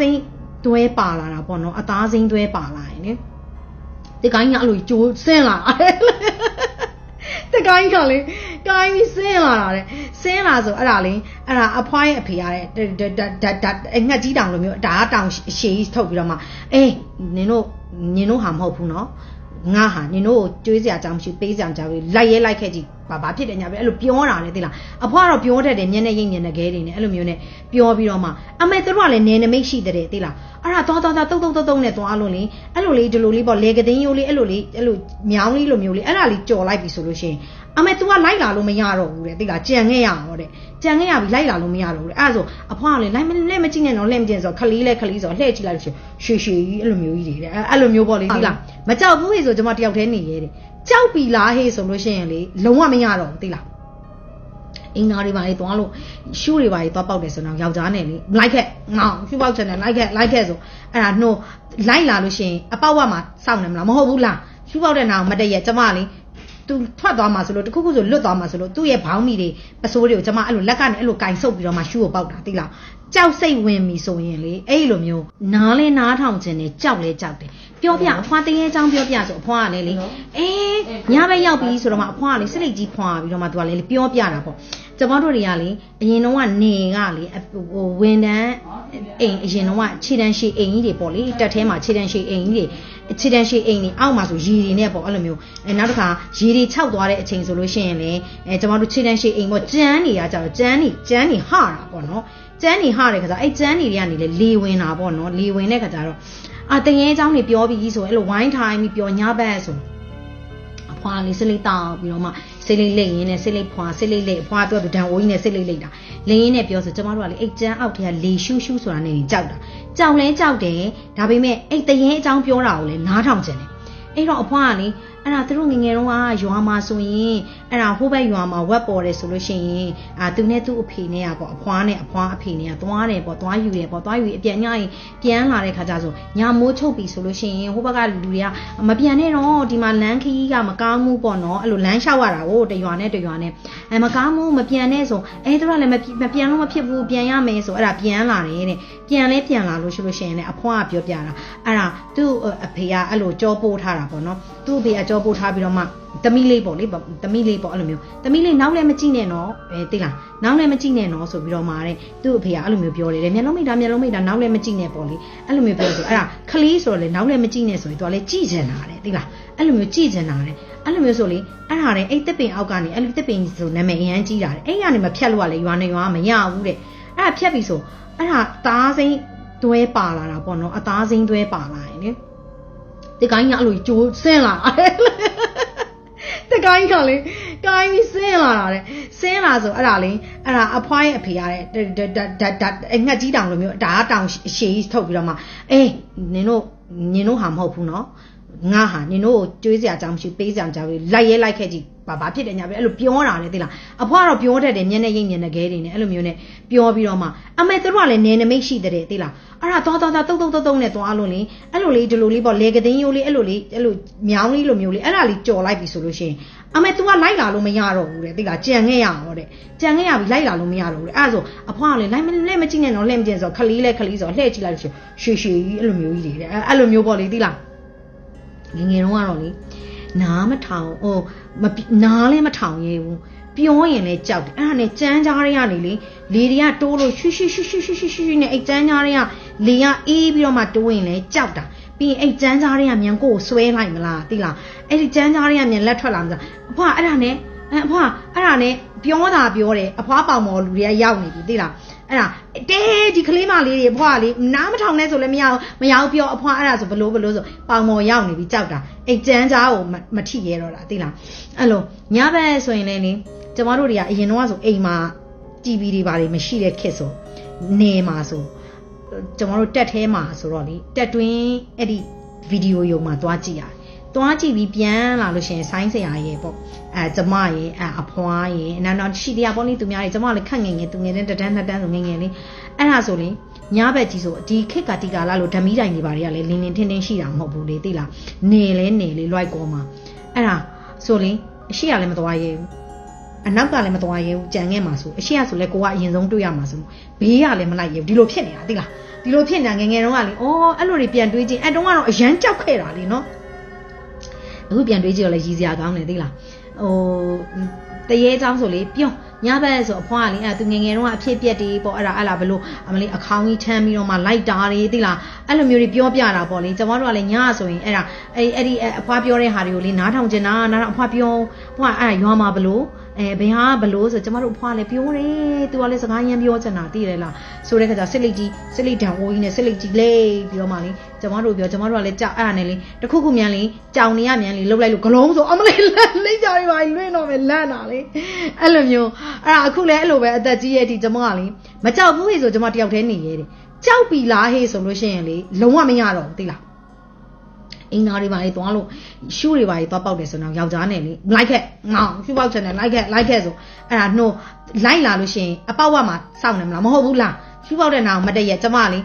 စိမ့်တွဲပါလာတာပေါ့နော်အသားစိမ့်တွဲပါလာရင်လေတကိုင်းကအဲ့လိုကြိုးဆင်းလာတကိုင်းကလေကိုင်းပြီးဆင်းလာတာတဲ့ဆင်းလာဆိုအဲ့ဒါလေအဲ့ဒါအဖွားရဲ့အဖေရတဲ့အဲ့ငှက်ကြီးတောင်လိုမျိုးဒါကတောင်ရှည်ကြီးထုတ်ပြီးတော့မှအေးနင်တို့နင်တို့ဟာမဟုတ်ဘူးနော်ငါဟာနင်တို့ကိုကျွေးစရာအကြောင်းမရှိပေးစရာအကြောင်းမရှိလိုက်ရဲလိုက်ခဲ့ကြည့် ဘာဘာဖြစ်တယ်ညာပဲအဲ့လိုပြောတာလေသိလားအဖွားကတော့ပြောတတ်တယ်မျက်နှာရိပ်မျက်နှာခဲတွေနဲ့အဲ့လိုမျိုးနဲ့ပြောပြီးတော့မှအမေတို့ကလည်းနေနမိတ်ရှိတဲ့သိလားအဲ့ဒါသွားသွားသွားတုတ်တုတ်တုတ်တုတ်နဲ့သွားလို့လေအဲ့လိုလေးဒီလိုလေးပေါ့လေကသိန်းရိုးလေးအဲ့လိုလေးအဲ့လိုမြောင်းလေးလိုမျိုးလေးအဲ့ဒါလေးကြော်လိုက်ပြီဆိုလို့ရှိရင်အမေ तू ကလိုက်လာလို့မရတော့ဘူးတဲ့သိလားကြံခဲ့ရအောင်တဲ့ကြံခဲ့ရပြီလိုက်လာလို့မရတော့ဘူးတဲ့အဲ့ဒါဆိုအဖွားကလည်းလိုက်မလဲမကြည့်နဲ့တော့လှည့်မကြည့်ဆိုခလီးလဲခလီးဆိုလှည့်ကြည့်လိုက်လို့ရှိရင်ရွှေရွှေကြီးအဲ့လိုမျိုးကြီးတွေတဲ့အဲ့လိုမျိုးပေါ့လေသိလားမကြောက်ဘူးဟေ့ဆိုကျွန်မတယောက်တည်းနေရဲတဲ့ ကြောက်ပြီလားဟေ့ဆိုလို့ရှိရင်လေလုံးဝမရတော့ဘူးသိလားအင်းသားတွေပါလေသွားလို့ရှူးတွေပါလေသွားပေါက်တယ်ဆိုတော့ယောက်ျားနဲ့လေလိုက်ခဲ့ငေါရှူးပေါက်ချင်တယ်လိုက်ခဲ့လိုက်ခဲ့ဆိုအဲ့ဒါနှိုးလိုက်လာလို့ရှိရင်အပေါက်ဝမှာစောင့်နေမလားမဟုတ်ဘူးလားရှူးပေါက်တဲ့နာမတည့်ရဲ့ကျမလေ သူထွက်သွားမှာဆိုလို့တခုခုဆိုလွတ်သွားမှာဆိုလို့သူ့ရဲ့ဘောင်းမီတွေပစိုးတွေကိုကျမအဲ့လိုလက်ကနေအဲ့လိုကင်ဆုပ်ပြီးတော့မှရှူးကိုပေါက်တာသိလားကြောက်စိတ်ဝင်ပြီဆိုရင်လေအဲ့လိုမျိုးနားလဲနားထောင်ခြင်းနဲ့ကြောက်လဲကြောက်တယ်ပြောပြအဖွားတရေချောင်းပြောပြဆိုအဖွားကလည်းလေအေးညဘက်ရောက်ပြီဆိုတော့မှအဖွားကလေစိတ်ကြီးဖွာပြီးတော့မှသူကလည်းပြောပြတာပေါ့ကျမတို့တွေကလေအရင်တော့ကနေကလေဟိုဝန်တန်းအိမ်အရင်တော့ခြေတန်းရှိအိမ်ကြီးတွေပေါ့လေတက်ထဲမှာခြေတန်းရှိအိမ်ကြီးတွေ ခြေတန်းရှိအိမ်တွေအောက်မှာဆိုရေတွေနဲ့ပေါ့အဲ့လိုမျိုးအဲနောက်တစ်ခါရေတွေခြောက်သွားတဲ့အချိန်ဆိုလို့ရှိရင်လေအဲကျမတို့ခြေတန်းရှိအိမ်ပေါ့ကျန်းနေရကြတော့ကျန်းနေကျန်းနေဟတာပေါ့နော်ကျန်းနေဟတဲ့ခါကျအဲ့ကျန်းနေတွေကနေလေလေဝင်တာပေါ့နော်လေဝင်တဲ့ခါကျတော့အာတငယ်เจ้าနေပြောပြီးဆိုအဲ့လိုဝိုင်းထိုင်ပြီးပြောညဘက်ဆိုအဖွာလေးစလိတောက်ပြီးတော့မှ စိတ်လေးလိတ်ရင်းနဲ့စိတ်လေးဖွာစိတ်လေးလိတ်အဖွာပြောသူဒံအိုးကြီးနဲ့စိတ်လေးလိတ်တာလင်းရင်းနဲ့ပြောဆိုကျမတို့ကလေအိတ်ကျန်းအောက်ထဲကလေရှူးရှူးဆိုတာနေကြောက်တာကြောက်လဲကြောက်တယ်ဒါပေမဲ့အိတ်တရင်အကြောင်းပြောတာကိုလေနားထောင်ကျင်တယ်အဲ့တော့အဖွာကလေ အဲ့ဒါသူတို့ငငယ်တုန်းကရွာမှာဆိုရင်အဲ့ဒါဟိုဘက်ရွာမှာဝက်ပေါ်တယ်ဆိုလို့ရှိရင်အာသူနဲ့သူ့အဖေနဲ့ကပေါ့အဖွားနဲ့အဖွားအဖေနဲ့ကသွားတယ်ပေါ့သွားယူတယ်ပေါ့သွားယူအပြန်ညရင်ပြန်လာတဲ့ခါကျဆိုညာမိုးချုပ်ပြီဆိုလို့ရှိရင်ဟိုဘက်ကလူတွေကမပြန်နဲ့တော့ဒီမှာလမ်းခီးကမကောင်းဘူးပေါ့နော်အဲ့လိုလမ်းလျှောက်ရတာကိုတရွာနဲ့တရွာနဲ့အဲမကောင်းဘူးမပြန်နဲ့ဆိုအဲသူကလည်းမပြန်လို့မဖြစ်ဘူးပြန်ရမယ်ဆိုအဲ့ဒါပြန်လာတယ်တဲ့ပြန်လဲပြန်လာလို့ရှိလို့ရှိရင်လည်းအဖွားကပြောပြတာအဲ့ဒါ သူ့အဖေကအဲ့လိုကြောပိုးထားတာပေါ့နော်သူ့အဖေကကြောပို့ထားပြီးတော့မှသမီးလေးပေါ့လေသမီးလေးပေါ့အဲ့လိုမျိုးသမီးလေးနောက်လည်းမကြည့်နဲ့နော်အဲသိလားနောက်လည်းမကြည့်နဲ့နော်ဆိုပြီးတော့မှတဲ့သူ့အဖေကအဲ့လိုမျိုးပြောတယ်မျက်လုံးမိတ်တာမျက်လုံးမိတ်တာနောက်လည်းမကြည့်နဲ့ပေါ့လေအဲ့လိုမျိုးပြောဆိုအဲ့ဒါခလီးဆိုတော့လေနောက်လည်းမကြည့်နဲ့ဆိုရင်သူကလည်းကြည့်ချင်တာတဲ့သိလားအဲ့လိုမျိုးကြည့်ချင်တာတဲ့အဲ့လိုမျိုးဆိုလေအဲ့ဒါတဲ့အဲ့တစ်ပင်အောက်ကနေအဲ့လိုတစ်ပင်ဆိုနာမည်အရန်ကြီးတာတဲ့အဲ့ရနေမဖြတ်လို့ကလေရွာနေရွာမရဘူးတဲ့အဲ့ဒါဖြတ်ပြီဆိုအဲ့ဒါသားစိမ့် တွဲပါလာတာပေါ့နော်အသားစိမ့်တွဲပါလာရင်လေဒီကိုင်းကအဲ့လိုကြိုးဆင်းလာတကိုင်းကလေကိုင်းပြီးဆင်းလာတာတဲ့ဆင်းလာဆိုအဲ့ဒါလေအဲ့ဒါအဖွားရဲ့အဖေရတဲ့အဲ့ငှက်ကြီးတောင်လိုမျိုးဒါကတောင်ရှည်ကြီးထုတ်ပြီးတော့မှအေးနင်တို့နင်တို့ဟာမဟုတ်ဘူးနော် ငါဟာနင်တို့ကိုကျွေးစရာအကြောင်းမရှိပေးစရာအကြောင်းမရှိလိုက်ရဲလိုက်ခဲ့ကြည့်ဘာဘာဖြစ်တယ်ညာပဲအဲ့လိုပြောတာလေသိလားအဖွားကတော့ပြောတတ်တယ်မျက်နှာရိပ်မျက်နှာခဲတွေနဲ့အဲ့လိုမျိုးနဲ့ပြောပြီးတော့မှအမေတို့ကလည်းနေနမိတ်ရှိတဲ့သိလားအဲ့ဒါသွားသွားသွားတုတ်တုတ်တုတ်တုတ်နဲ့သွားလို့လေအဲ့လိုလေးဒီလိုလေးပေါ့လေကသိန်းရိုးလေးအဲ့လိုလေးအဲ့လိုမြောင်းလေးလိုမျိုးလေးအဲ့ဒါလေးကြော်လိုက်ပြီဆိုလို့ရှိရင်အမေ तू ကလိုက်လာလို့မရတော့ဘူးတဲ့သိလားကြံခဲ့ရအောင်တဲ့ကြံခဲ့ရပြီလိုက်လာလို့မရတော့ဘူးတဲ့အဲ့ဒါဆိုအဖွားကလည်းလိုက်မလဲမကြည့်နဲ့တော့လှည့်မကြည့်ဆိုခလီးလဲခလီးဆိုလှည့်ကြည့်လိုက်လို့ရွှေရွှေကြီးအဲ့လိုမျိုးကြီးတွေတဲ့အဲ့လိုမျိုးပေါ့လေသိလား ငငယ်တုန်းကတော့လေနားမထောင်ဟိုနားလည်းမထောင်ရဲဘူးပြောရင်လည်းကြောက်တယ်အဲ့ဒါနဲ့ကြမ်းကြားတွေကနေလေလေတွေကတိုးလို့ရှူရှူရှူရှူရှူရှူရှူနဲ့အဲ့ကြမ်းကြားတွေကလေကအေးပြီးတော့မှတိုးရင်လည်းကြောက်တာပြီးရင်အဲ့ကြမ်းကြားတွေကမြန်ကိုဆွဲလိုက်မလားသိလားအဲ့ဒီကြမ်းကြားတွေကမြန်လက်ထွက်လာမလားအဖွာအဲ့ဒါနဲ့အဖွာအဲ့ဒါနဲ့ပြောတာပြောတယ်အဖွာပေါင်မော်လူတွေကရောက်နေပြီသိလား အဲ့ဒါတဲဒီကလေးမလေးတွေအဖွားလေးနားမထောင်နဲ့ဆိုလည်းမရဘူးမရဘူးပြောအဖွားအဲ့ဒါဆိုဘလို့ဘလို့ဆိုပေါင်မော်ရောက်နေပြီကြောက်တာအိတ်ကြမ်းကြားကိုမထိရဲတော့တာသိလားအဲ့လိုညဘက်ဆိုရင်လည်းလေကျမတို့တွေကအရင်တော့ဆိုအိမ်မှာ TV တွေဘာတွေမရှိတဲ့ခေတ်ဆိုနေမှာဆိုကျမတို့တက်ထဲမှာဆိုတော့လေတက်တွင်းအဲ့ဒီဗီဒီယိုယုံမှာသွားကြည့်ရတယ် သွားကြည့်ပြီးပြန်လာလို့ရှိရင်ဆိုင်းဆရာရေပေါ့အဲကျမရေအဲအဖွားရေနောက်နောက်ရှိတရားပေါ့လေသူများရေကျမလည်းခက်ငယ်ငယ်သူငယ်တဲ့တန်းနှစ်တန်းဆိုငယ်ငယ်လေးအဲ့ဒါဆိုလေညဘက်ကြီးဆိုဒီခက်ကတိကာလာလို့ဓမီတိုင်တွေဘာတွေကလည်းလင်းလင်းထင်းထင်းရှိတာမဟုတ်ဘူးလေသိလားနေလဲနေလေလွိုက်ကောမှာအဲ့ဒါဆိုလေအရှိရလည်းမသွားရဲဘူးအနောက်ကလည်းမသွားရဲဘူးကြံခဲ့မှာဆိုအရှိရဆိုလဲကိုကအရင်ဆုံးတွေ့ရမှာဆိုဘေးကလည်းမလိုက်ရဲဘူးဒီလိုဖြစ်နေတာသိလားဒီလိုဖြစ်နေတာငယ်ငယ်တုန်းကလေအော်အဲ့လိုတွေပြန်တွေးကြည့်အဲ့တုန်းကတော့အရန်ကြောက်ခဲ့တာလေနော် အခုပြန်တွေးကြည့်တော့လေရည်စရာကောင်းတယ်သိလားဟိုတရေเจ้าဆိုလေပြုံးညဘက်ဆိုအဖွားကလေအဲ့သူငယ်ငယ်တုန်းကအဖြစ်ပြက်တွေပေါ့အဲ့ဒါအဲ့လားဘလို့အမလေးအခေါင်းကြီးထမ်းပြီးတော့မှလိုက်တာတွေသိလားအဲ့လိုမျိုးတွေပြောပြတာပေါ့လေကျွန်တော်တို့ကလည်းညဆိုရင်အဲ့ဒါအဲ့အဲ့ဒီအဖွားပြောတဲ့ဟာတွေကိုလေနားထောင်ကျင်တာနားထောင်အဖွားပြောအဖွားအဲ့ဒါရွာမှာဘလို့ အဲဘယ်ဟာဘလို့ဆိုကျွန်တော်တို့အဖွားလည်းပြောတယ်သူကလည်းစကားရမ်းပြောချင်တာသိတယ်လားဆိုတဲ့ခါကျစစ်လိတ်ကြီးစစ်လိတ်တံအိုးကြီးနဲ့စစ်လိတ်ကြီးလေးပြီးတော့မှလေကျွန်တော်တို့ပြောကျွန်တော်တို့ကလည်းကြောက်အဲ့ဒါနဲ့လေတခုခုမြန်လေကြောင်နေရမြန်လေလှုပ်လိုက်လို့ဂလုံးဆိုအမလေးလက်လိတ်ကြရပါလွင့်တော့မယ်လန့်တာလေအဲ့လိုမျိုးအဲ့ဒါအခုလည်းအဲ့လိုပဲအသက်ကြီးရဲ့အထိကျွန်မကလေမကြောက်ဘူးဟေ့ဆိုကျွန်မတယောက်တည်းနေရဲတယ်ကြောက်ပြီလားဟေ့ဆိုလို့ရှိရင်လေလုံးဝမရတော့ဘူးသိလား အင်းသားတွေပါလေသွားလို့ရှူးတွေပါလေသွားပေါက်တယ်ဆိုတော့ယောက်ျားနဲ့လေလိုက်ခဲ့ငေါရှူးပေါက်ချင်တယ်လိုက်ခဲ့လိုက်ခဲ့ဆိုအဲ့ဒါနှိုးလိုက်လာလို့ရှိရင်အပေါက်ဝတ်မှာစောင့်နေမလားမဟုတ်ဘူးလားရှူးပေါက်တဲ့နာကိုမတည့်ရကျမလေ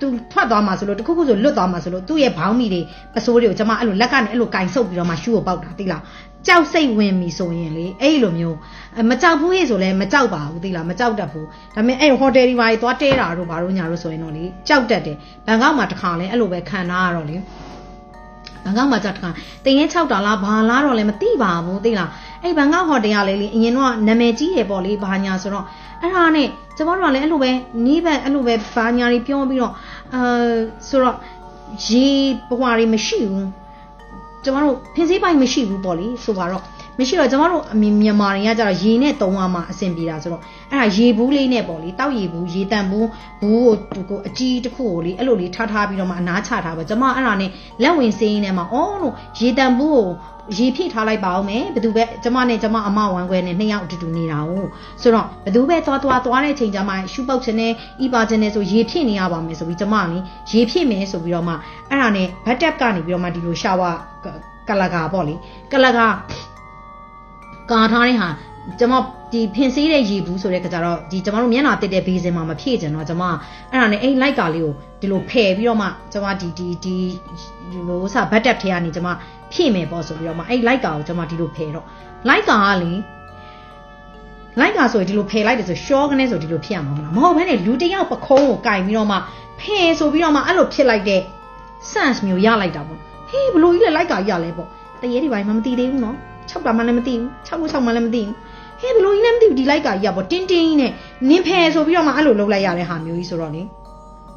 သူထွက်သွားမှာဆိုလို့တခုခုဆိုလွတ်သွားမှာဆိုလို့သူ့ရဲ့ဘောင်းမီတွေပစိုးတွေကိုကျမအဲ့လိုလက်ကနေအဲ့လိုကင်ဆုပ်ပြီးတော့မှရှူးကိုပေါက်တာသိလားကြောက်စိတ်ဝင်ပြီဆိုရင်လေအဲ့လိုမျိုးမကြောက်ဘူးဟေ့ဆိုလဲမကြောက်ပါဘူးသိလားမကြောက်တတ်ဘူးဒါပေမဲ့အဲ့ဟိုတယ်တွေပါသွားတဲတာတို့ဘာလို့ညာတို့ဆိုရင်တော့လေကြောက်တတ်တယ်ဘန်ကောက်မှာတစ်ခါလဲအဲ့လိုပဲခံထားရတော့လေ ဘန်ကောက်မှာကြာတခါတင်ရင်6ဒေါ်လာဘာလားတော့လည်းမသိပါဘူးသိလားအဲ့ဘန်ကောက်ဟိုတယ်ကလေလေအရင်တော့နာမည်ကြီးရပေါ့လေဘာညာဆိုတော့အဲ့ဒါနဲ့ကျမတို့ကလည်းအဲ့လိုပဲနီးဘက်အဲ့လိုပဲဘာညာတွေပြောပြီးတော့အာဆိုတော့ရေဘွားတွေမရှိဘူးကျမတို့ဖင်စည်းပိုင်းမရှိဘူးပေါ့လေဆိုပါတော့ မရှိတော့ကျမတို့အမြင်မြန်မာတွေကကြတော့ရေနဲ့တုံးရမှအဆင်ပြေတာဆိုတော့အဲ့ဒါရေဘူးလေးနဲ့ပေါ့လေတောက်ရေဘူးရေတန်ဘူးဘူးကိုကိုအကြီးတစ်ခုကိုလေအဲ့လိုလေးထားထားပြီးတော့မှအနားချထားပါကျမအဲ့ဒါနဲ့လက်ဝင်စင်းနေမှာအော်လို့ရေတန်ဘူးကိုရေဖြည့်ထားလိုက်ပါအောင်မယ်ဘယ်သူပဲကျမနဲ့ကျမအမဝမ်းခွဲနဲ့နှစ်ယောက်အတူတူနေတာ哦ဆိုတော့ဘယ်သူပဲသွားသွားသွားတဲ့အချိန်ကျမှရှူပေါက်ချင်နေဤပါချင်နေဆိုရေဖြည့်နေရပါမယ်ဆိုပြီးကျမကလေရေဖြည့်မယ်ဆိုပြီးတော့မှအဲ့ဒါနဲ့ဘတ်တက်ကနေပြီးတော့မှဒီလိုရှာဝါကလကာပေါ့လေကလကာ ကာထားတဲ့ဟာကျမဒီဖင်ဆေးတဲ့ရေဘူးဆိုတဲ့ခါကျတော့ဒီကျမတို့မျက်နှာတက်တဲ့ဘေးစင်မှာမဖြည့်ကျင်တော့ကျမအဲ့ဒါနဲ့အဲ့လိုက်ကာလေးကိုဒီလိုဖယ်ပြီးတော့မှကျမဒီဒီဒီဒီလိုစဘတ်တက်ထဲကနေကျမဖြည့်မယ်ပေါ့ဆိုပြီးတော့မှအဲ့လိုက်ကာကိုကျမဒီလိုဖယ်တော့လိုက်ကာကလေလိုက်ကာဆိုရင်ဒီလိုဖယ်လိုက်တယ်ဆိုရှောကနေဆိုဒီလိုဖြစ်ရမှာမလားမဟုတ်ဘဲနဲ့လူတစ်ယောက်ပခုံးကိုကင်ပြီးတော့မှဖယ်ဆိုပြီးတော့မှအဲ့လိုဖြစ်လိုက်တဲ့ sense မျိုးရလိုက်တာပေါ့ဟေးဘလို့ကြီးလဲလိုက်ကာကြီးရလဲပေါ့တရေဒီပိုင်းမှမသိသေးဘူးနော် 6တာမှလည်းမသိဘူး6ကို6မှလည်းမသိဘူးဟေးဘလို့ကြီးလဲမသိဘူးဒီလိုက်ကာကြီးရပေါ့တင်းတင်းကြီးနဲ့နင်းဖယ်ဆိုပြီးတော့မှအဲ့လိုလုပ်လိုက်ရတဲ့ဟာမျိုးကြီးဆိုတော့လေ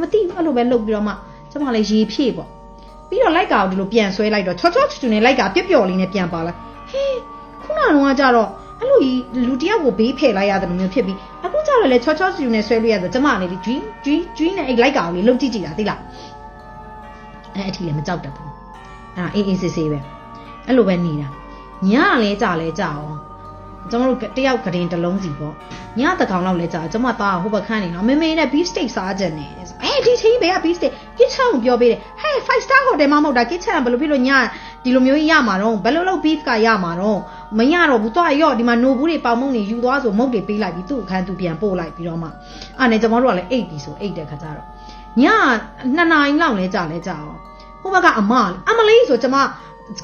မသိဘူးအဲ့လိုပဲလုပ်ပြီးတော့မှကျမလည်းရေဖြည့်ပေါ့ပြီးတော့လိုက်ကာကိုဒီလိုပြန်ဆွဲလိုက်တော့ချောချောချူချူနဲ့လိုက်ကာပြက်ပျော်လေးနဲ့ပြန်ပါလိုက်ဟေးခုနကတော့ကြတော့အဲ့လိုကြီးလူတယောက်ကိုဘေးဖယ်လိုက်ရတယ်လို့မျိုးဖြစ်ပြီးအခုကျတော့လေချောချောချူချူနဲ့ဆွဲလို့ရဆိုကျမလည်းဒီဂျွင်းဂျွင်းဂျွင်းနဲ့အဲ့လိုက်ကာကိုလေလှုပ်ကြည့်ကြည့်တာသိလားအဲ့အထီလည်းမကြောက်တတ်ဘူးအဲ့အေးအေးဆေးဆေးပဲအဲ့လိုပဲနေတာ ညကလည်းကြာလဲကြာအောင်ကျွန်တော်တို့တယောက်ကတင်တစ်လုံးစီပေါ့ညတကောင်လောက်လဲကြာကျွန်မသားဟိုဘခန်းနေတော့မေမေနဲ့ beef steak စားကြတယ်အဲဒီချင်းဘေးက beef steak kitchen ကိုပြောပေးတယ်ဟဲ့5 star hotel မှာမဟုတ်တာ kitchen ကဘယ်လိုဖြစ်လို့ညဒီလိုမျိုးကြီးရမှာတော့ဘယ်လိုလုပ် beef ကရမှာတော့မရတော့ဘူးသွားရော့ဒီမှာ no ဘူးတွေပေါင်မုံတွေယူသွားဆိုမုတ်တွေပေးလိုက်ပြီးသူ့အခန်းသူပြန်ပို့လိုက်ပြီးတော့မှအဲ့နဲ့ကျွန်တော်တို့ကလည်းအိတ်ပြီဆိုအိတ်တဲ့ခါကျတော့ညနှစ်နာရီလောက်လဲကြာလဲကြာအောင်ဟိုဘက်ကအမအမလေးဆိုကျွန်မ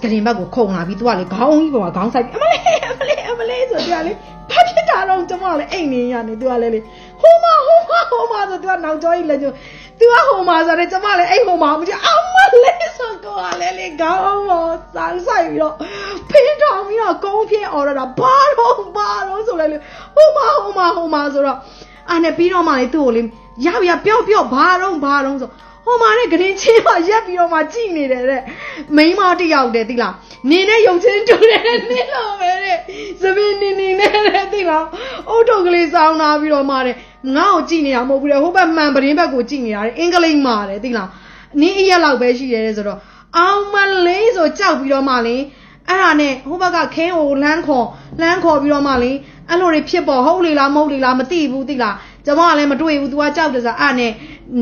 ကရင်ဘက်ကိုခုံလာပြီးသူကလေခေါင်းကြီးပေါ်မှာခေါင်းဆိုင်ပြီးအမလေးအမလေးအမလေးဆိုသူကလေဘာဖြစ်တာတော့ကျွန်မကလည်းအိမ်နေရနေသူကလည်းလေဟိုမဟိုမဟိုမဆိုသူကနောက်ကျောကြီးလက်ကျသူကဟိုမဆိုတော့ကျွန်မလည်းအိမ်ဟိုမမကြအမလေးဆိုတော့ကလည်းလေခေါင်းပေါ်ဆောင်းဆိုင်ပြီးတော့ဖင်းထောင်ပြီးတော့ကုန်းဖြစ်អော်ရတာဘာတော့ဘာတော့ဆိုလိုက်လေဟိုမဟိုမဟိုမဆိုတော့အာနဲ့ပြီးတော့မှလေသူ့ကိုလေရပြပျော့ပျော့ဘာတော့ဘာတော့ဆို ဟိုမှာနဲ့ဂရင်ချင်းမှာရက်ပြီးတော့မှကြည်နေတယ်တဲ့မိန်းမတစ်ယောက်တည်းသိလားနင်းနဲ့ရုပ်ချင်းတူတယ်နင်းလို့ပဲတဲ့သပင်းနင်းနင်းနဲ့တဲ့သိလားအုတ်ထုပ်ကလေးစောင်းလာပြီးတော့မှတဲ့ငါ့ကိုကြည်နေတာမဟုတ်ဘူးတဲ့ဟိုဘက်မှန်ပရင်းဘက်ကိုကြည်နေတာတဲ့အင်္ဂလိပ်မှာတဲ့သိလားနင်းအရက်လောက်ပဲရှိတယ်တဲ့ဆိုတော့အောင်မလေးဆိုကြောက်ပြီးတော့မှလေအဲ့ဒါနဲ့ဟိုဘက်ကခင်းကိုလမ်းခေါ်လမ်းခေါ်ပြီးတော့မှလေအဲ့လိုတွေဖြစ်ပေါ်ဟုတ်လေလားမဟုတ်လေလားမသိဘူးသိလားကျွန်မကလည်းမတွေ့ဘူး तू ကကြောက်တယ်ဆိုအဲ့နဲ့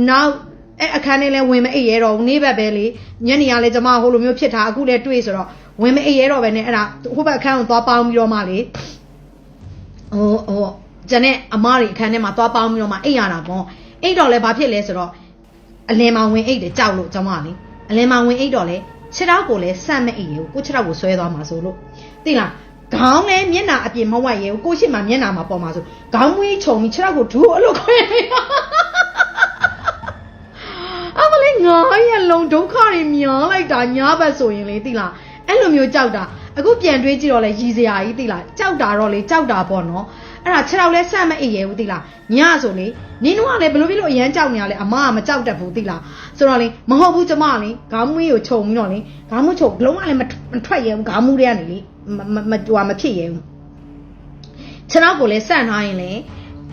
နောက် အဲ့အခန်းထဲလဲဝင်မအိပ်ရဲတော့ဘူးနေ့ဘက်ပဲလေညနေကလည်းကျမဟိုလိုမျိုးဖြစ်တာအခုလည်းတွေ့ဆိုတော့ဝင်မအိပ်ရဲတော့ပဲနဲ့အဲ့ဒါဟိုဘက်အခန်းကိုသွားပေါင်းပြီးတော့မှလေဟိုဟိုကျန်တဲ့အမတွေအခန်းထဲမှာသွားပေါင်းပြီးတော့မှအိပ်ရတာပေါ့အိပ်တော့လဲဘာဖြစ်လဲဆိုတော့အလင်းမဝင်အိပ်တယ်ကြောက်လို့ကျမကလေအလင်းမဝင်အိပ်တော့လဲခြေထောက်ကိုလည်းဆန့်မအိပ်ရဘူးကိုခြေထောက်ကိုဆွဲသွားမှာဆိုလို့သိလားခေါင်းနဲ့မျက်နှာအပြင်မဝတ်ရဲဘူးကိုရှိမှမျက်နှာမှာပေါ်မှာဆိုခေါင်းမွေးခြုံပြီးခြေထောက်ကိုဒူးအဲ့လိုခွဲ ငါရဲ့လုံဒုက္ခတွေများလိုက်တာညာဘက်ဆိုရင်လေသိလားအဲ့လိုမျိုးကြောက်တာအခုပြန်တွေးကြည့်တော့လေရည်စရာကြီးသိလားကြောက်တာတော့လေကြောက်တာပေါ့နော်အဲ့ဒါခြေထောက်လဲဆက်မအိပ်ရဲဘူးသိလားညဆိုလေနင်းတို့ကလည်းဘလို့ဖြစ်လို့အရန်ကြောက်နေရလဲအမကမကြောက်တတ်ဘူးသိလားဆိုတော့လေမဟုတ်ဘူးကျမလေခေါင်းမွေးကိုခြုံပြီးတော့လေခေါင်းမွေးခြုံဘလုံးကလည်းမထွက်ရဲဘူးခေါင်းမွေးတွေကနေလေမမမဟိုမဖြစ်ရဲဘူးခြေထောက်ကိုလည်းဆန့်ထားရင်လည်း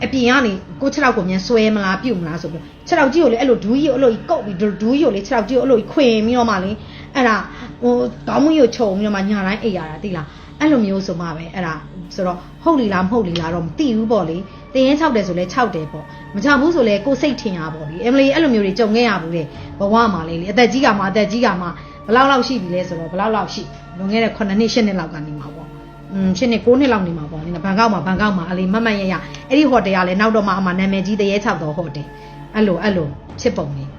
အပြင်ကနေကိုခြေထောက်ကိုမြန်ဆွဲမလားပြုတ်မလားဆိုပြီးခြေထောက်ကြီးကိုလည်းအဲ့လိုဒူးကြီးကိုအဲ့လိုကြီးကုတ်ပြီးဒူးကြီးကိုလေခြေထောက်ကြီးကိုအဲ့လိုကြီးခွင်ပြီးတော့မှလေအဲ့ဒါဟိုခေါင်းမွေးကိုခြုံပြီးတော့မှညာတိုင်းအိပ်ရတာသိလားအဲ့လိုမျိုးဆိုမှပဲအဲ့ဒါဆိုတော့ဟုတ်လီလားမဟုတ်လီလားတော့မသိဘူးပေါ့လေတင်ရင်6တယ်ဆိုလဲ6တယ်ပေါ့မချဘူးဆိုလဲကိုစိတ်ထင်ရပေါ့လေအမလီအဲ့လိုမျိုးတွေကြုံခဲ့ရဘူးလေဘဝမှာလေလေအသက်ကြီးကမှအသက်ကြီးကမှဘယ်လောက်လောက်ရှိပြီလဲဆိုတော့ဘယ်လောက်လောက်ရှိလွန်ခဲ့တဲ့9နှစ်10နှစ်လောက်ကနေမှာပေါ့อืม ရှင်းနေ9နှစ်လောက်နေမှာပေါ့နင်ဘန်ကောက်မှာဘန်ကောက်မှာအလေးမတ်မတ်ရရအဲ့ဒီဟိုတယ်ကလည်းနောက်တော့မှအမှနာမည်ကြီးတရေ6တော့ဟိုတယ်အဲ့လိုအဲ့လိုဖြစ်ပုံလေး